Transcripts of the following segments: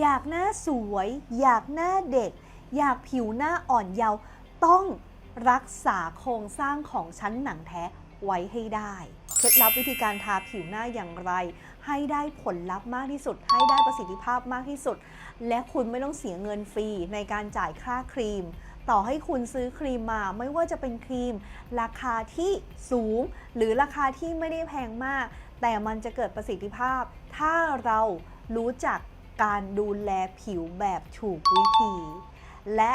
อยากหน้าสวย อยากหน้าเด็ก อยากผิวหน้าอ่อนเยาว์ต้องรักษาโครงสร้างของชั้นหนังแท้ไว้ให้ได้ เคล็ดลับวิธีการทาผิวหน้าอย่างไร ให้ได้ผลลัพธ์มากที่สุด ให้ได้ประสิทธิภาพมากที่สุด และคุณไม่ต้องเสียเงินฟรีในการจ่ายค่าครีม ต่อให้คุณซื้อครีมมาไม่ว่าจะเป็นครีม ราคาที่สูง หรือราคาที่ไม่ได้แพงมาก แต่มันจะเกิดประสิทธิภาพ ถ้าเรารู้จัก การดูแลผิวแบบถูกวิธี และ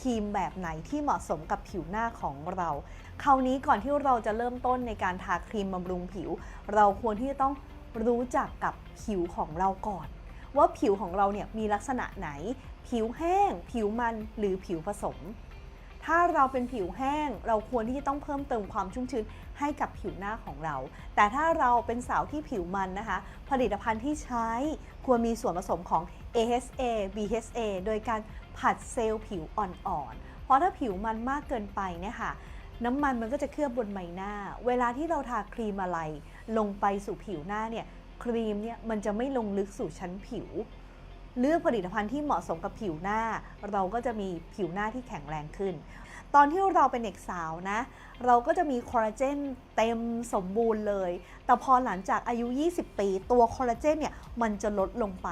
ครีมแบบไหนที่เหมาะสมกับผิวหน้าของเรา คราวนี้ก่อนที่เราจะเริ่มต้นในการทาครีมบำรุงผิว เราควรที่จะต้องรู้จักกับผิวของเราก่อน ว่าผิวของเราเนี่ยมีลักษณะไหน ผิวแห้ง ผิวมันหรือผิวผสม ถ้าเราเป็นผิวแห้ง เราควรที่จะต้องเพิ่มเติมความชุ่มชื้นให้กับผิวหน้าของเรา แต่ถ้าเราเป็นสาวที่ผิวมันนะคะ ผลิตภัณฑ์ที่ใช้ควรมีส่วนผสมของ AHA BHA โดยการผัดเซลล์ผิวอ่อนๆ เพราะถ้าผิวมันมากเกินไปเนี่ยค่ะน้ำมันมันก็จะเคลือบบนใบหน้า เวลาที่เราทาครีมอะไร ลงไปสู่ผิวหน้าเนี่ยครีมเนี่ยมันจะไม่ลงลึกสู่ชั้นผิว เลือกผลิตภัณฑ์ที่เหมาะสมกับผิวหน้า เราก็จะมีผิวหน้าที่แข็งแรงขึ้น ตอนที่เราเป็นเด็กสาวนะ เราก็จะมีคอลลาเจนเต็มสมบูรณ์เลย แต่พอหลังจากอายุ 20 ปี ตัวคอลลาเจนเนี่ยมันจะลดลงไป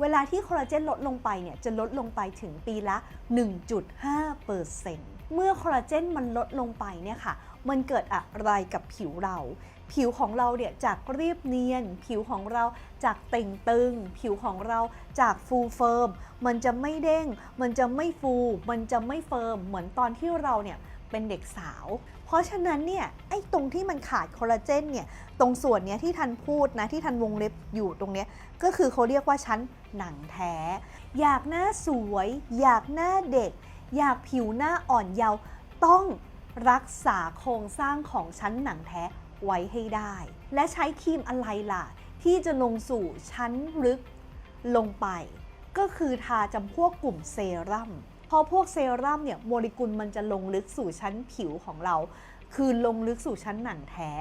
เวลาที่คอลลาเจนลดลงไปเนี่ยจะลดลงไปถึงปีละ 1.5เปอร์เซ็นต์ เมื่อคอลลาเจนมันลดลงไปเนี่ยค่ะ มันเกิดอะไรกับผิวเรา ผิวของเราเนี่ยจากเรียบเนียน ผิวของเราจากเต่งตึง ผิวของเราจากฟูเฟิร์ม มันจะไม่เด้ง มันจะไม่ฟู มันจะไม่เฟิร์ม เหมือนตอนที่เราเนี่ยเป็นเด็กสาว เพราะฉะนั้นเนี่ยไอ้ตรงที่มันขาดคอลลาเจนเนี่ยตรงส่วนเนี้ยที่ทันพูดนะที่ทันวงเล็บอยู่ตรงเนี้ยก็คือเขาเรียกว่าชั้นหนังแท้ อยากหน้าสวย อยากหน้าเด็ก อยากผิวหน้าอ่อนเยาว์ต้องรักษาโครงสร้างของชั้นหนังแท้ไว้ให้ได้ และใช้ครีมอะไรล่ะ ที่จะลงสู่ชั้นลึกลงไป ก็คือทาจำพวกกลุ่มเซรั่มพอพวกเซรั่มเนี่ยโมเลกุลมันจะลงลึกสู่ชั้นผิวของเรา คือลงลึกสู่ชั้นหนังแท้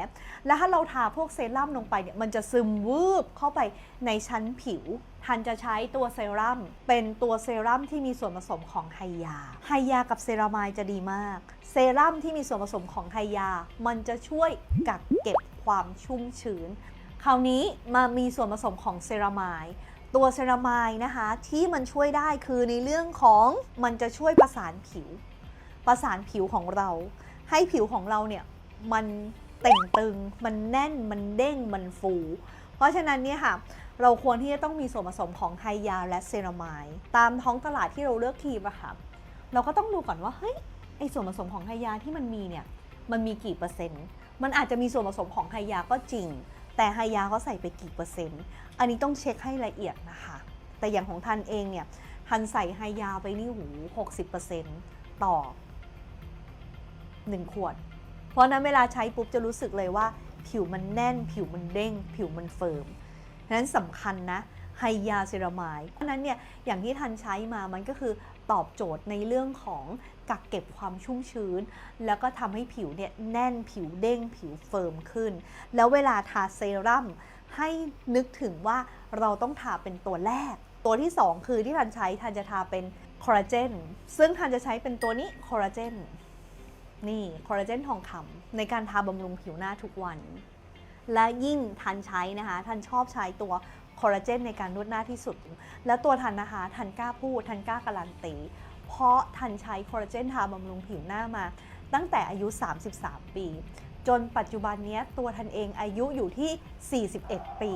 แล้วถ้าเราทาพวกเซรั่มลงไปเนี่ยมันจะซึมวืบเข้าไปในชั้นผิวทันจะใช้ตัวเซรั่มเป็นตัวเซรั่มที่มีส่วนผสมของไฮยา ไฮยากับเซรามายจะดีมาก เซรั่มที่มีส่วนผสมของไฮยา มันจะช่วยกักเก็บความชุ่มชื้น คราวนี้มามีส่วนผสมของเซรามายตัวเซรามายนะคะที่มันช่วยได้คือในเรื่องของมันจะช่วยประสานผิว ประสานผิวของเรา ให้ผิวของเราเนี่ยมันเต่งตึง มันแน่น มันเด้ง มันฟู เพราะฉะนั้นเนี่ยค่ะ เราควรที่จะต้องมีส่วนผสมของไฮยาและเซรามายตามท้องตลาดที่เราเลือกครีมอะค่ะ เราก็ต้องดูก่อนว่า เฮ้ย ไอส่วนผสมของไฮยาที่มันมีเนี่ย มันมีกี่เปอร์เซ็นต์ มันอาจจะมีส่วนผสมของไฮยาก็จริง แต่ไฮยาเขาใส่ไปกี่เปอร์เซ็นต์ อันนี้ต้องเช็คให้ละเอียดนะคะ แต่อย่างของทันเองเนี่ย ทันใส่ไฮยาไปนี่หู60%ต่อ 1 ขวด เพราะนั้นเวลาใช้ปุ๊บจะรู้สึกเลยว่า ผิวมันแน่น ผิวมันเด้ง ผิวมันเฟิร์มฉะนั้นสำคัญนะไฮยาเซรามายเพราะฉะนั้นเนี่ยอย่างที่ทันใช้มามันก็คือตอบโจทย์ในเรื่องของกักเก็บความชุ่มชื้น แล้วก็ทำให้ผิวเนี่ยแน่นผิวเด้งผิวเฟิร์มขึ้น แล้วเวลาทาเซรั่มให้นึกถึงว่าเราต้องทาเป็นตัวแรก ตัวที่ 2 คือที่ทันใช้ทันจะทาเป็นคอลลาเจนซึ่งทันจะใช้เป็นตัวนี้คอลลาเจน นี่คอลลาเจนทองคำในการทาบำรุงผิวหน้าทุกวัน และยิ่งทันใช้นะคะทันชอบใช้ตัวคอลลาเจนในการนวดหน้าที่สุด และตัวทันนะคะทันกล้าพูดทันกล้าการันตี เพราะทันใช้คอลลาเจนทาบำรุงผิวหน้ามา ตั้งแต่อายุ 33 ปี จนปัจจุบันนี้ตัวทันเองอายุอยู่ที่ 41 ปี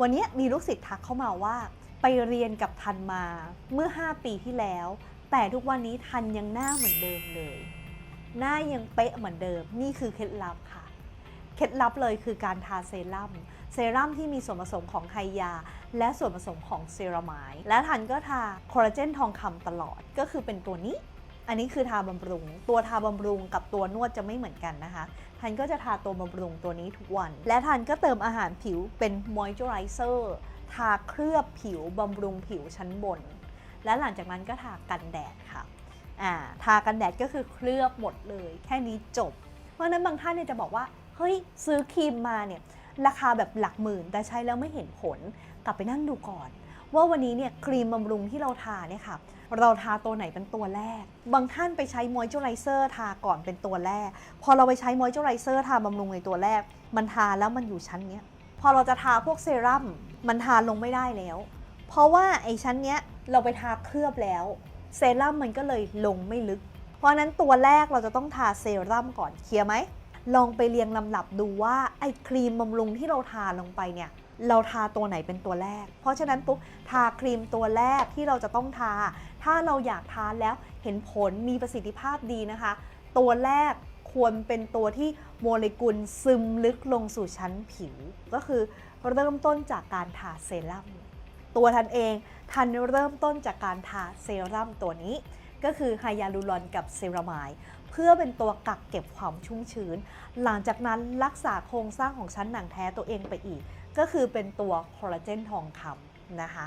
วันนี้มีลูกศิษย์ทักเข้ามาว่า ไปเรียนกับทันมาเมื่อ 5 ปีที่แล้ว แต่ทุกวันนี้ทันยังหน้าเหมือนเดิมเลย หน้ายังเป๊ะเหมือนเดิม นี่คือเคล็ดลับค่ะ เคล็ดลับเลยคือการทาเซรั่ม เซรั่มที่มีส่วนผสมของไฮยา และส่วนผสมของเซรามายและทันก็ทาคอลลาเจนทองคำตลอด ก็คือเป็นตัวนี้ อันนี้คือทาบำรุง ตัวทาบำรุงกับตัวนวดจะไม่เหมือนกันนะคะทันก็จะทาตัวบำรุงตัวนี้ทุกวัน และทันก็เติมอาหารผิวเป็นมอยเจอไรเซอร์ทาเคลือบผิวบำรุงผิวชั้นบน และหลังจากนั้นก็ทากันแดดค่ะ อ่าทากันแดดก็คือเคลือบหมดเลย แค่นี้จบ เพราะฉะนั้นบางท่านเนี่ยจะบอกว่าเฮ้ยซื้อครีมมาเนี่ยราคาแบบหลักหมื่น แต่ใช้แล้วไม่เห็นผล กลับไปนั่งดูก่อน ว่าวันนี้เนี่ยครีมบำรุงที่เราทาเนี่ยค่ะเราทาตัวไหนเป็นตัวแรก บางท่านไปใช้มอยเจอไรเซอร์ทาก่อนเป็นตัวแรก พอเราไปใช้มอยเจอไรเซอร์ทาบำรุงในตัวแรก มันทาแล้วมันอยู่ชั้นเนี้ย พอเราจะทาพวกเซรั่มมันทาลงไม่ได้แล้ว เพราะว่าไอ้ชั้นเนี้ยเราไปทาเคลือบแล้ว เซรั่มมันก็เลยลงไม่ลึก เพราะนั้นตัวแรกเราจะต้องทาเซรั่มก่อนเคลียร์ไหมลองไปเรียงลำดับดูว่าไอ้ครีมบำรุงที่เราทาลงไปเนี่ยเราทาตัวไหนเป็นตัวแรก เพราะฉะนั้นปุ๊บทาครีมตัวแรกที่เราจะต้องทา ถ้าเราอยากทาแล้วเห็นผลมีประสิทธิภาพดีนะคะ ตัวแรกควรเป็นตัวที่โมเลกุลซึมลึกลงสู่ชั้นผิว ก็คือเริ่มต้นจากการทาเซรั่ม ตัวทันเอง ทันเริ่มต้นจากการทาเซรั่มตัวนี้ ก็คือไฮยาลูรอนกับเซรามายเพื่อเป็นตัวกักเก็บความชุ่มชื้น หลังจากนั้นรักษาโครงสร้างของชั้นหนังแท้ตัวเองไปอีก ก็คือเป็นตัวคอลลาเจนทองคำนะคะ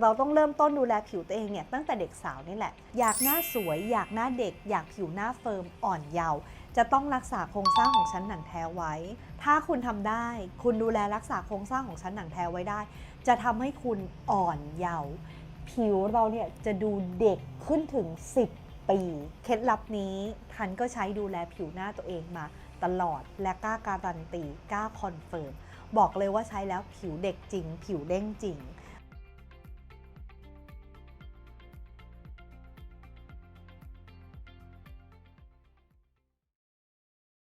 เราต้องเริ่มต้นดูแลผิวตัวเองเนี่ยตั้งแต่เด็กสาวนี่แหละ อยากหน้าสวย อยากหน้าเด็ก อยากผิวหน้าเฟิร์มอ่อนเยาว์ จะต้องรักษาโครงสร้างของชั้นหนังแท้ไว้ ถ้าคุณทำได้ คุณดูแลรักษาโครงสร้างของชั้นหนังแท้ไว้ได้ จะทำให้คุณอ่อนเยาว์ผิวเราเนี่ยจะดูเด็กขึ้นถึง 10 ปี เคล็ดลับนี้ทันก็ใช้ดูแลผิวหน้าตัวเองมาตลอดและกล้าการันตีกล้าคอนเฟิร์มบอกเลยว่าใช้แล้วผิวเด็กจริง ผิวเด้งจริง